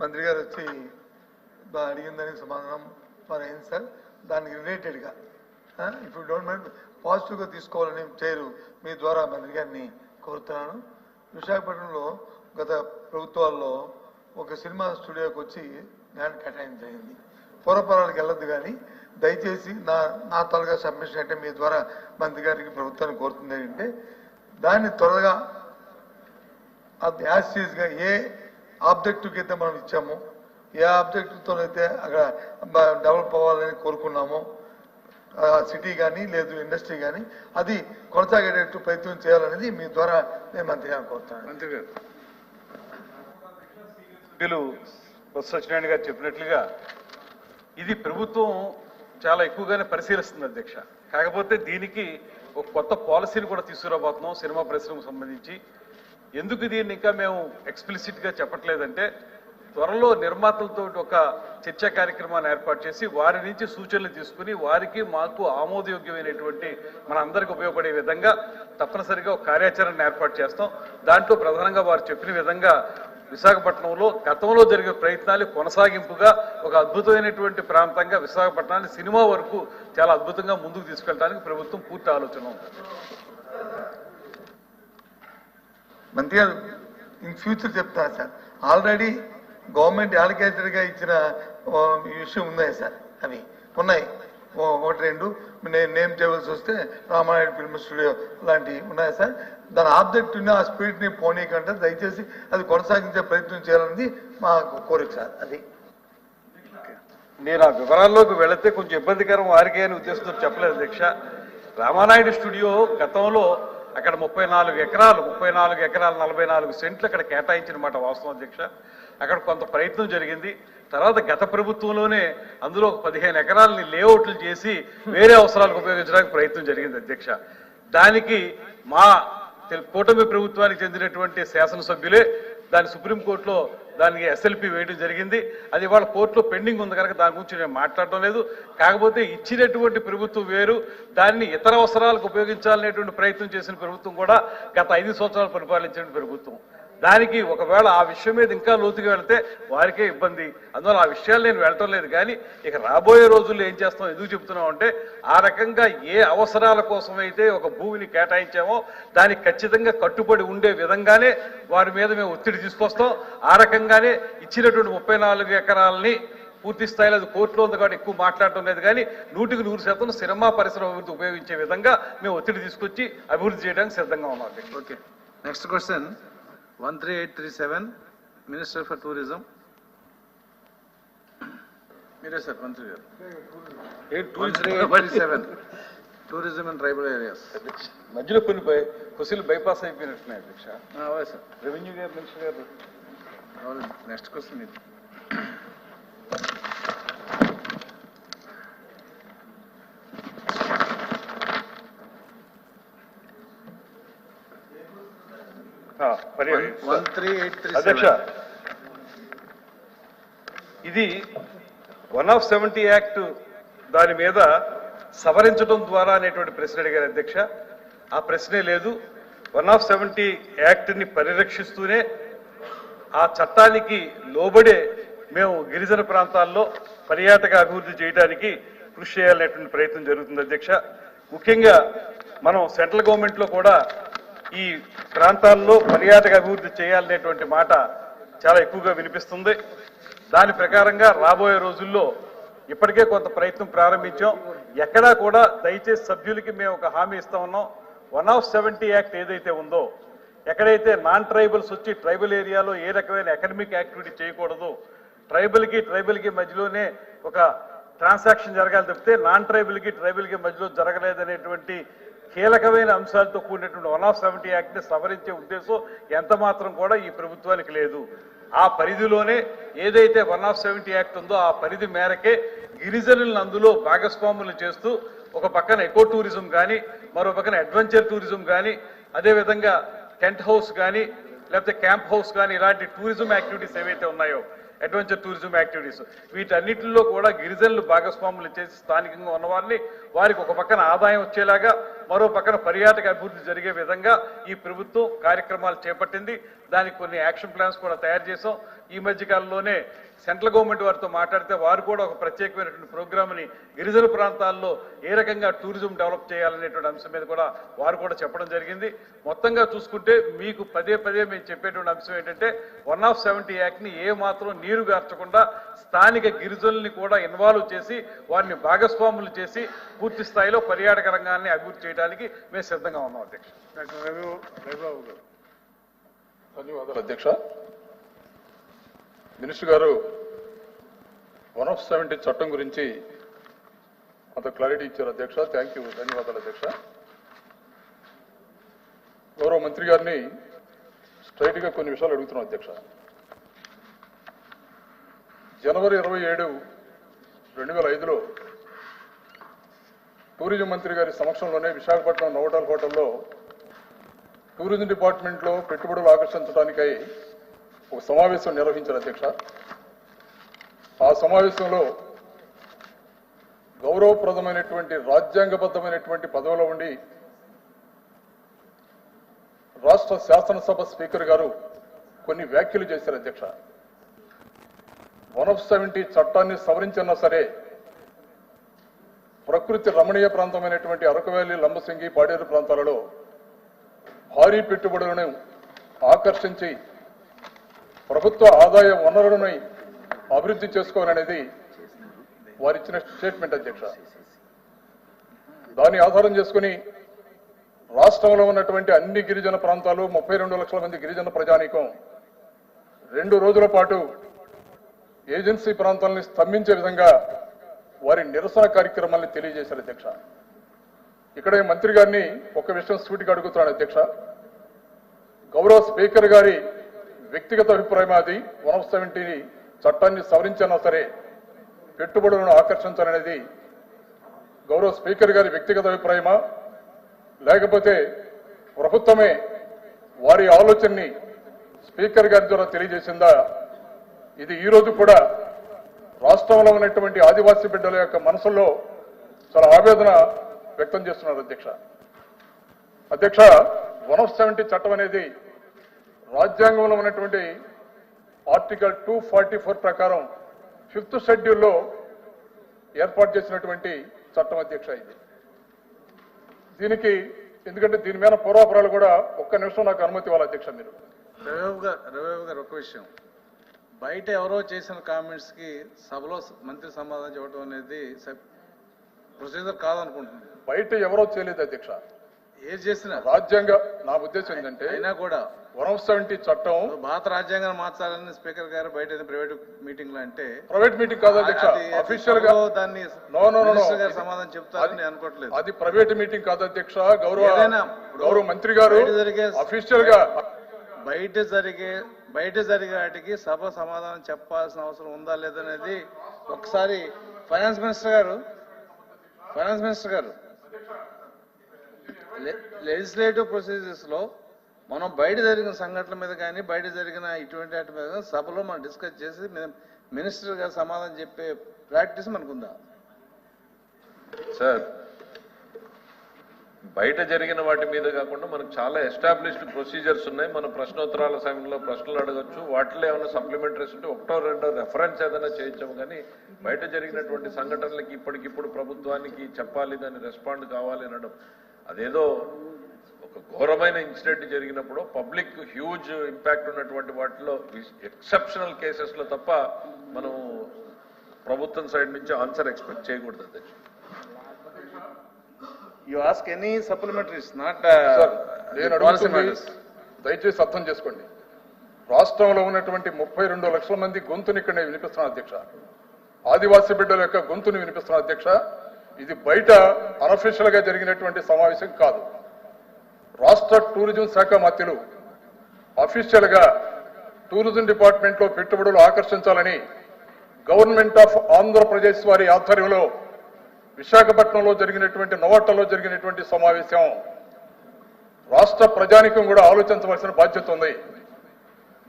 మంత్రి గారు వచ్చి బా- అడిగిన దానికి సమాధానం మరి అయింది సార్. దానికి రిలేటెడ్గా ఇప్పుడు డోంట్ మైండ్ పాజిటివ్గా తీసుకోవాలని చేరు మీ ద్వారా మంత్రి గారిని కోరుతున్నాను. విశాఖపట్నంలో గత ప్రభుత్వాల్లో ఒక సినిమా స్టూడియోకి వచ్చి ల్యాండ్ కేటాయించడం జరిగింది. పూర్వపరాలకు వెళ్ళొద్దు కానీ దయచేసి నా నా త్వరగా సబ్మిషన్ అంటే మీ ద్వారా మంత్రి గారికి ప్రభుత్వాన్ని కోరుతుంది ఏంటంటే దాన్ని త్వరగా అది యాసిడ్గా ఏ ఆబ్జెక్టివ్కి అయితే మనం ఇచ్చాము. ఏ ఆబ్జెక్టివ్తో అయితే అక్కడ డెవలప్ అవ్వాలని కోరుకున్నామో సిటీ కానీ లేదు ఇండస్ట్రీ కానీ అది కొనసాగేటట్టు ప్రయత్నం చేయాలనేది మీ ద్వారా నేను మంత్రి గారిని కోరుతున్నాను. మంత్రి గారు సభ్యులు సత్యనారాయణ గారు చెప్పినట్లుగా ఇది ప్రభుత్వం చాలా ఎక్కువగానే పరిశీలిస్తుంది అధ్యక్ష. కాకపోతే దీనికి ఒక కొత్త పాలసీని కూడా తీసుకురాబోతున్నాం సినిమా పరిశ్రమకు సంబంధించి. ఎందుకు దీన్ని ఇంకా మేము ఎక్స్ప్లిసిట్గా చెప్పట్లేదంటే త్వరలో నిర్మాతలతో ఒక చర్చా కార్యక్రమాన్ని ఏర్పాటు చేసి వారి నుంచి సూచనలు తీసుకుని వారికి మాకు ఆమోదయోగ్యమైనటువంటి మన అందరికి ఉపయోగపడే విధంగా తప్పనిసరిగా ఒక కార్యాచరణ ఏర్పాటు చేస్తాం. దాంట్లో ప్రధానంగా వారు చెప్పిన విధంగా విశాఖపట్నంలో గతంలో జరిగే ప్రయత్నాలు కొనసాగింపుగా ఒక అద్భుతమైనటువంటి ప్రాంతంగా విశాఖపట్నాన్ని సినిమా వరకు చాలా అద్భుతంగా ముందుకు తీసుకెళ్ళడానికి ప్రభుత్వం పూర్తి ఆలోచన ఉంది. మంత్రి గారు ఇన్ ఫ్యూచర్ చెప్తాను సార్. ఆల్రెడీ గవర్నమెంట్ అలకేటెడ్గా ఇచ్చిన విషయం ఉన్నాయి సార్ అవి. ఉన్నాయి. ఒకటి రెండు. నేను నేమ్ చేయవలసి వస్తే రామానాయుడు ఫిల్మ్ స్టూడియో లాంటివి ఉన్నాయి సార్. దాని ఆబ్జెక్ట్ ఆ స్పీడ్ని పోనీయకంటే పోనీకంటే దయచేసి అది కొనసాగించే ప్రయత్నం చేయాలన్నది మా కోరిక సార్ అది. నేను ఆ వివరాల్లోకి వెళితే కొంచెం ఇబ్బందికరం వారికే అని ఉద్దేశంతో చెప్పలేదు దీక్ష. రామానాయుడు స్టూడియో గతంలో అక్కడ ముప్పై నాలుగు ఎకరాలు ముప్పై నాలుగు ఎకరాలు నలభై నాలుగు సెంట్లు అక్కడ కేటాయించిన మాట వాస్తవం అధ్యక్ష. అక్కడ కొంత ప్రయత్నం జరిగింది. తర్వాత గత ప్రభుత్వంలోనే అందులో ఒక పదిహేను ఎకరాలని లేఅవుట్లు చేసి వేరే అవసరాలకు ఉపయోగించడానికి ప్రయత్నం జరిగింది అధ్యక్ష. దానికి మా కూటమి ప్రభుత్వానికి చెందినటువంటి శాసనసభ్యులే దాని సుప్రీంకోర్టులో దానికి ఎస్ఎల్పి వేయడం జరిగింది. అది ఇవాళ కోర్టులో పెండింగ్ ఉంది కనుక దాని గురించి నేను మాట్లాడటం లేదు. కాకపోతే ఇచ్చినటువంటి ప్రభుత్వం వేరు దాన్ని ఇతర అవసరాలకు ఉపయోగించాలనేటువంటి ప్రయత్నం చేసిన ప్రభుత్వం కూడా గత ఐదు సంవత్సరాలు పరిపాలించిన ప్రభుత్వం. దానికి ఒకవేళ ఆ విషయం మీద ఇంకా లోతుగా వెళితే వారికే ఇబ్బంది. అందువల్ల ఆ విషయాలు నేను వెళ్ళటం లేదు కానీ ఇక రాబోయే రోజుల్లో ఏం చేస్తాం ఎందుకు చెప్తున్నాం అంటే ఆ రకంగా ఏ అవసరాల కోసం అయితే ఒక భూమిని కేటాయించామో దానికి ఖచ్చితంగా కట్టుబడి ఉండే విధంగానే వారి మీద మేము ఒత్తిడి తీసుకొస్తాం. ఆ రకంగానే ఇచ్చినటువంటి ముప్పై నాలుగు ఎకరాలని పూర్తి స్థాయిలో అది కోర్టులో ఉంది కాబట్టి ఎక్కువ మాట్లాడటం లేదు కానీ నూటికి నూరు శాతం సినిమా పరిశ్రమ అభివృద్ధి ఉపయోగించే విధంగా మేము ఒత్తిడి తీసుకొచ్చి అభివృద్ధి చేయడానికి సిద్ధంగా ఉన్నాం. Okay next question one three eight three seven minister for tourism మీరే సార్ మంత్రి గారు. Three eight seven tourism and tribal areas అధ్యక్ష, మధ్యలో కొన్ని బై క్వశ్చన్లు బైపాస్ అయిపోయినట్టున్నాయి అధ్యక్ష. అవే సార్. రెవెన్యూ గారు మినిస్టర్ గారు. నెక్స్ట్ క్వశ్చన్ ఇది ఆ, పర్యావరణ- వన్ త్రీ ఎయిట్ త్రీ అధ్యక్ష ఇది వన్ ఆఫ్ సెవెంటీ యాక్ట్ దాని మీద సవరించడం ద్వారా అనేటువంటి ప్రశ్న అడిగారు అధ్యక్ష. ఆ ప్రశ్నే లేదు. వన్ ఆఫ్ సెవెంటీ యాక్ట్ని పరిరక్షిస్తూనే ఆ చట్టానికి లోబడే మేము గిరిజన ప్రాంతాల్లో పర్యాటక అభివృద్ధి చేయడానికి కృషి చేయాలనేటువంటి ప్రయత్నం జరుగుతుంది అధ్యక్ష. ముఖ్యంగా మనం సెంట్రల్ గవర్నమెంట్లో కూడా ఈ ప్రాంతాల్లో పర్యాటక అభివృద్ధి చేయాలనేటువంటి మాట చాలా ఎక్కువగా వినిపిస్తుంది. దాని ప్రకారంగా రాబోయే రోజుల్లో ఇప్పటికే కొంత ప్రయత్నం ప్రారంభించాం. ఎక్కడా కూడా దయచేసి సభ్యులకి మేము ఒక హామీ ఇస్తా ఉన్నాం. వన్ ఆఫ్ సెవెంటీ యాక్ట్ ఏదైతే ఉందో ఎక్కడైతే నాన్ ట్రైబల్స్ వచ్చి ట్రైబల్ ఏరియాలో ఏ రకమైన ఎకనమిక్ యాక్టివిటీ చేయకూడదు ట్రైబల్కి ట్రైబల్కి మధ్యలోనే ఒక ట్రాన్సాక్షన్ జరగాలి తప్పితే నాన్ ట్రైబల్కి ట్రైబల్కి మధ్యలో జరగలేదనేటువంటి కీలకమైన అంశాలతో కూడినటువంటి వన్ ఆఫ్ సెవెంటీ యాక్ట్ని సవరించే ఉద్దేశం ఎంత మాత్రం కూడా ఈ ప్రభుత్వానికి లేదు. ఆ పరిధిలోనే ఏదైతే వన్ ఆఫ్ సెవెంటీ యాక్ట్ ఉందో ఆ పరిధి మేరకే గిరిజనులను అందులో భాగస్వాములు చేస్తూ ఒక పక్కన ఎకో టూరిజం కానీ మరో పక్కన అడ్వెంచర్ టూరిజం కానీ అదేవిధంగా టెంట్ హౌస్ కానీ లేకపోతే క్యాంప్ హౌస్ కానీ ఇలాంటి టూరిజం యాక్టివిటీస్ ఏవైతే ఉన్నాయో అడ్వెంచర్ టూరిజం యాక్టివిటీస్. వీటన్నిటిలో కూడా గిరిజనులు భాగస్వాములు చేసి స్థానికంగా ఉన్నవారిని వారికి ఒక పక్కన ఆదాయం వచ్చేలాగా మరో పక్కన పర్యాటక అభివృద్ధి జరిగే విధంగా ఈ ప్రభుత్వం కార్యక్రమాలు చేపట్టింది. దానికి కొన్ని యాక్షన్ ప్లాన్స్ కూడా తయారు చేసాం ఈ మధ్యకాలంలోనే సెంట్రల్ గవర్నమెంట్ వారితో మాట్లాడితే వారు కూడా ఒక ప్రత్యేకమైనటువంటి ప్రోగ్రామ్ని గిరిజన ప్రాంతాల్లో ఏ రకంగా టూరిజం డెవలప్ చేయాలనేటువంటి అంశం మీద కూడా వారు కూడా చెప్పడం జరిగింది. మొత్తంగా చూసుకుంటే మీకు పదే పదే మేము చెప్పేటువంటి అంశం ఏంటంటే వన్ ఆఫ్ సెవెంటీ యాక్ట్ని ఏ మాత్రం నీరు గార్చకుండా స్థానిక గిరిజనుల్ని కూడా ఇన్వాల్వ్ చేసి వారిని భాగస్వాములు చేసి పూర్తి స్థాయిలో పర్యాటక రంగాన్ని అభివృద్ధి చేయడానికి మేము సిద్ధంగా ఉన్నాం అధ్యక్ష. ధన్యవాదాలు. అధ్యక్ష. మినిస్టర్ గారు వన్ ఆఫ్ సెవెంటీ చట్టం గురించి కొంత క్లారిటీ ఇచ్చారు అధ్యక్ష. థ్యాంక్ యూ ధన్యవాదాలు అధ్యక్ష. గౌరవ మంత్రి గారిని స్ట్రైట్గా కొన్ని విషయాలు అడుగుతున్నాం అధ్యక్ష. జనవరి ఇరవై ఏడు రెండు వేల ఐదులో టూరిజం మంత్రి గారి సమక్షంలోనే విశాఖపట్నం నోవటాల్ హోటల్లో టూరిజం డిపార్ట్మెంట్లో పెట్టుబడులు ఆకర్షించడానికై ఒక సమావేశం నిర్వహించారు అధ్యక్ష. ఆ సమావేశంలో గౌరవప్రదమైనటువంటి రాజ్యాంగబద్ధమైనటువంటి పదవిలో ఉండి రాష్ట్ర శాసనసభ స్పీకర్ గారు కొన్ని వ్యాఖ్యలు చేశారు అధ్యక్ష. వన్ ఆఫ్ సెవెంటీ చట్టాన్ని సవరించినా సరే ప్రకృతి రమణీయ ప్రాంతమైనటువంటి అరకు వ్యాలీ లంబసింగి పాడేరు ప్రాంతాలలో భారీ పెట్టుబడులను ఆకర్షించి ప్రభుత్వ ఆదాయ వనరులను అభివృద్ధి చేసుకోవాలనేది వారిచ్చిన స్టేట్మెంట్ అధ్యక్ష. దాన్ని ఆధారం చేసుకుని రాష్ట్రంలో ఉన్నటువంటి అన్ని గిరిజన ప్రాంతాలు ముప్పై రెండు లక్షల మంది గిరిజన ప్రజానీకం రెండు రోజుల పాటు ఏజెన్సీ ప్రాంతాలని స్తంభించే విధంగా వారి నిరసన కార్యక్రమాన్ని తెలియజేశారు అధ్యక్ష. ఇక్కడ మంత్రి గారిని ఒక విషయం సూటిగా అడుగుతున్నాడు అధ్యక్ష. గౌరవ స్పీకర్ గారి వ్యక్తిగత అభిప్రాయం అది. వన్ ఆఫ్ సెవెంటీని చట్టాన్ని సవరించినా సరే పెట్టుబడులను ఆకర్షించాలనేది గౌరవ స్పీకర్ గారి వ్యక్తిగత అభిప్రాయమా? లేకపోతే ప్రభుత్వమే వారి ఆలోచనని స్పీకర్ గారి ద్వారా తెలియజేసిందా? ఇది ఈరోజు కూడా రాష్ట్రంలో ఉన్నటువంటి ఆదివాసీ బిడ్డల యొక్క మనసుల్లో చాలా ఆవేదన వ్యక్తం చేస్తున్నారు అధ్యక్ష. అధ్యక్ష వన్ ఆఫ్ సెవెంటీ చట్టం అనేది రాజ్యాంగంలో ఉన్నటువంటి ఆర్టికల్ టూ ఫార్టీ ఫోర్ ప్రకారం ఫిఫ్త్ షెడ్యూల్లో ఏర్పాటు చేసినటువంటి చట్టం అధ్యక్ష ఇది దీనికి ఎందుకంటే దీని మీద పూర్వాపరాలు కూడా ఒక్క నిమిషం నాకు అనుమతి ఇవ్వాలి అధ్యక్ష మీరు. రవిబాబు గారు రవిబాబు గారు ఒక విషయం. బయట ఎవరో చేసిన కామెంట్స్కి సభలో మంత్రి సమాధానం చెప్పడం అనేది ప్రొసీజర్ కాదనుకుంటున్నాను. బయట ఎవరో చేయలేదు అధ్యక్ష. ఏది చేసినా రాజ్యాంగ నా ఉద్దేశం ఏంటంటే అయినా కూడా వన్ సెవెంటీ చట్టం భారత రాజ్యాంగాన్ని మార్చాలని స్పీకర్ గారు బయట ప్రైవేట్ మీటింగ్లో అంటే ప్రైవేట్ మీటింగ్ కాదు అఫీషియల్గా దాన్ని no. మినిస్టర్ గారు సమాధానం చెప్తారని నేను అనుకోవట్లేదు. అది ప్రైవేట్ మీటింగ్ కాదు అధ్యక్ష. గౌరవ గౌరవ మంత్రి గారు జరిగే- అఫీషియల్గా బయట జరిగే బయట జరిగే వాటికి సభ సమాధానం చెప్పాల్సిన అవసరం ఉందా లేదనేది ఒకసారి ఫైనాన్స్ మినిస్టర్ గారు ఫైనాన్స్ మినిస్టర్ గారు లెజిస్లేటివ్ ప్రొసీజర్స్లో మనం బయట జరిగిన సంఘటనల మీద కానీ బయట జరిగిన ఇటువంటి వాటి మీద సభలో మనం డిస్కస్ చేసి మినిస్టర్ గారు సమాధానం చెప్పే ప్రాక్టీస్ మనకుందా? సార్ బయట జరిగిన వాటి మీద కాకుండా మనకు చాలా ఎస్టాబ్లిష్డ్ ప్రొసీజర్స్ ఉన్నాయి. మనం ప్రశ్నోత్తరాల సమయంలో ప్రశ్నలు అడగచ్చు. వాటిలో ఏమైనా సప్లిమెంటరీస్ ఉంటే ఒకటో రెండో రెఫరెన్స్ ఏదైనా చేయించాము కానీ బయట జరిగినటువంటి సంఘటనలకి ఇప్పటికిప్పుడు ప్రభుత్వానికి చెప్పాలి దాన్ని రెస్పాండ్ కావాలి అనడం అదేదో ఒక ఘోరమైన ఇన్సిడెంట్ జరిగినప్పుడు పబ్లిక్ హ్యూజ్ ఇంపాక్ట్ ఉన్నటువంటి వాటిలో ఎక్సెప్షనల్ కేసెస్లో తప్ప మనం ప్రభుత్వం సైడ్ నుంచి ఆన్సర్ ఎక్స్పెక్ట్ చేయకూడదు అధ్యక్ష. You ask any supplementaries not దయచేసి అర్థం చేసుకోండి. రాష్ట్రంలో ఉన్నటువంటి ముప్పై రెండు లక్షల మంది గొంతుని ఇక్కడ నేను వినిపిస్తున్నాను అధ్యక్ష. ఆదివాసీ బిడ్డల యొక్క గొంతుని వినిపిస్తున్నాను అధ్యక్ష. ఇది బయట అనఫిషియల్గా జరిగినటువంటి సమావేశం కాదు. రాష్ట్ర టూరిజం శాఖ మంత్రులు అఫీషియల్గా టూరిజం డిపార్ట్మెంట్లో పెట్టుబడులు ఆకర్షించాలని గవర్నమెంట్ ఆఫ్ ఆంధ్రప్రదేశ్ వారి ఆధ్వర్యంలో విశాఖపట్నంలో జరిగినటువంటి నోవాటలో జరిగినటువంటి సమావేశం రాష్ట్ర ప్రజానికం కూడా ఆలోచించవలసిన బాధ్యత ఉంది.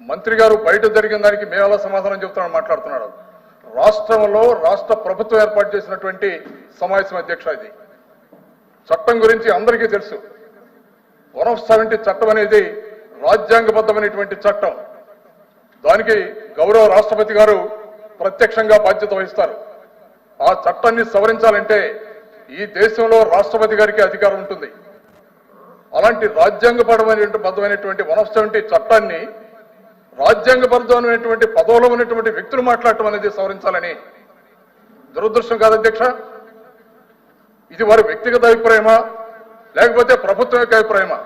మంత్రి గారు బయట జరిగిన దానికి మేము ఎలా సమాధానం చెప్తామని మాట్లాడుతున్నాడు రాష్ట్రంలో రాష్ట్ర ప్రభుత్వం ఏర్పాటు చేసినటువంటి సమావేశం అధ్యక్ష ఇది. చట్టం గురించి అందరికీ తెలుసు. వన్ ఆఫ్ సెవెంటీ చట్టం అనేది రాజ్యాంగబద్ధమైనటువంటి చట్టం. దానికి గౌరవ రాష్ట్రపతి గారు ప్రత్యక్షంగా బాధ్యత వహిస్తారు. ఆ చట్టాన్ని సవరించాలంటే ఈ దేశంలో రాష్ట్రపతి గారికి అధికారం ఉంటుంది. అలాంటి రాజ్యాంగపరమైనటువంటి బద్దమైనటువంటి వన్ ఆఫ్ సెవెంటీ చట్టాన్ని రాజ్యాంగబద్ధమైనటువంటి పదవులో ఉన్నటువంటి వ్యక్తులు మాట్లాడటం అనేది సవరించాలని దురదృష్టం కాదు అధ్యక్ష. ఇది వారి వ్యక్తిగత అభిప్రాయమా? లేకపోతే ప్రభుత్వం యొక్క అభిప్రాయమా?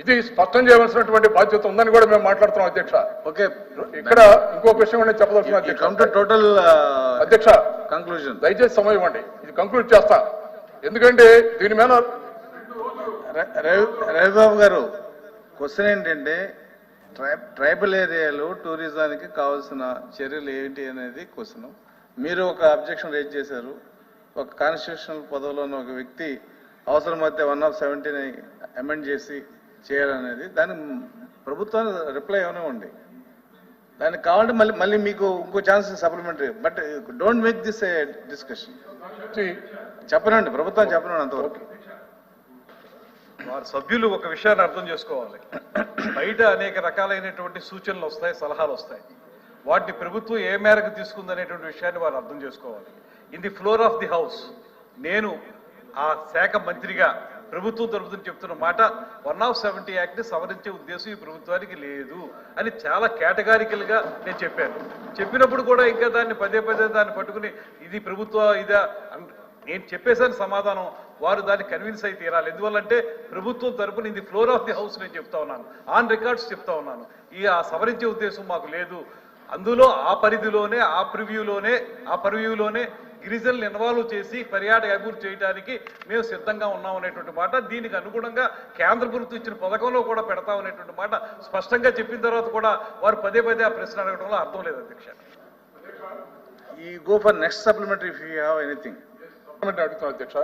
ఇది స్పష్టం చేయవలసినటువంటి బాధ్యత ఉందని కూడా మేము మాట్లాడుతున్నాం అధ్యక్ష. ఓకే. ఇక్కడ ఇంకొక విషయం కూడా నేను చెప్పదలుచుకున్నా టోటల్ అధ్యక్ష కంక్లూజన్ దయచేసి సమయం ఇవ్వండి. ఇది కంక్లూడ్ చేస్తా. ఎందుకంటే దీని మీద రవిబాబు గారు క్వశ్చన్ ఏంటంటే ట్రై- ట్రైబల్ ఏరియాలో టూరిజానికి కావాల్సిన చర్యలు ఏంటి అనేది క్వశ్చన్. మీరు ఒక అబ్జెక్షన్ రేజ్ చేశారు. ఒక కాన్స్టిట్యూషనల్ పదవిలో ఉన్న ఒక వ్యక్తి అవసరమైతే వన్ ఆఫ్ సెవెంటీని అమెండ్ చేసి చేయాలనేది దాని ప్రభుత్వాన్ని రిప్లై ఇవ్వనివ్వండి దానికి కావాలంటే మళ్ళీ మళ్ళీ మీకు ఇంకో chance supplementary. But don't make this discussion. చెప్పనండి ప్రభుత్వం చెప్పనండి అంతవరకు. వారి సభ్యులు ఒక విషయాన్ని అర్థం చేసుకోవాలి. బయట అనేక రకాలైనటువంటి సూచనలు వస్తాయి సలహాలు వస్తాయి. వాటిని ప్రభుత్వం ఏ మేరకు తీసుకుందనేటువంటి విషయాన్ని వారు అర్థం చేసుకోవాలి. In the floor of the house నేను ఆ శాఖ మంత్రిగా ప్రభుత్వం తరపున చెప్తున్న మాట వన్ ఆఫ్ సెవెంటీ యాక్ట్ సవరించే ఉద్దేశం ఈ ప్రభుత్వానికి లేదు అని చాలా కేటగారికల్గా నేను చెప్పాను. చెప్పినప్పుడు కూడా ఇంకా దాన్ని పదే పదే దాన్ని పట్టుకుని ఇది ప్రభుత్వ ఇదా? నేను చెప్పేసాను సమాధానం. వారు దాన్ని కన్విన్స్ అయి తీరాలి. ఎందువల్లంటే ప్రభుత్వం తరపున ఇది ఫ్లోర్ ఆఫ్ ది హౌస్ నేను చెప్తా ఉన్నాను. ఆన్ రికార్డ్స్ చెప్తా ఉన్నాను. ఈ ఆ సవరించే ఉద్దేశం మాకు లేదు. అందులో ఆ పరిధిలోనే ఆ ప్రివ్యూలోనే ఆ పరివ్యూలోనే గిరిజనులు ఇన్వాల్వ్ చేసి పర్యాటక అభివృద్ధి చేయడానికి మేము సిద్ధంగా ఉన్నాం అనేటువంటి మాట. దీనికి అనుగుణంగా కేంద్ర ప్రభుత్వం ఇచ్చిన పథకంలో కూడా పెడతాం అనేటువంటి మాట స్పష్టంగా చెప్పిన తర్వాత కూడా వారు పదే పదే ఆ ప్రశ్న అడగడంలో అర్థం లేదు అధ్యక్ష. ఈ go for next supplementary if you have anything? అడుగుతున్నా అధ్యక్ష.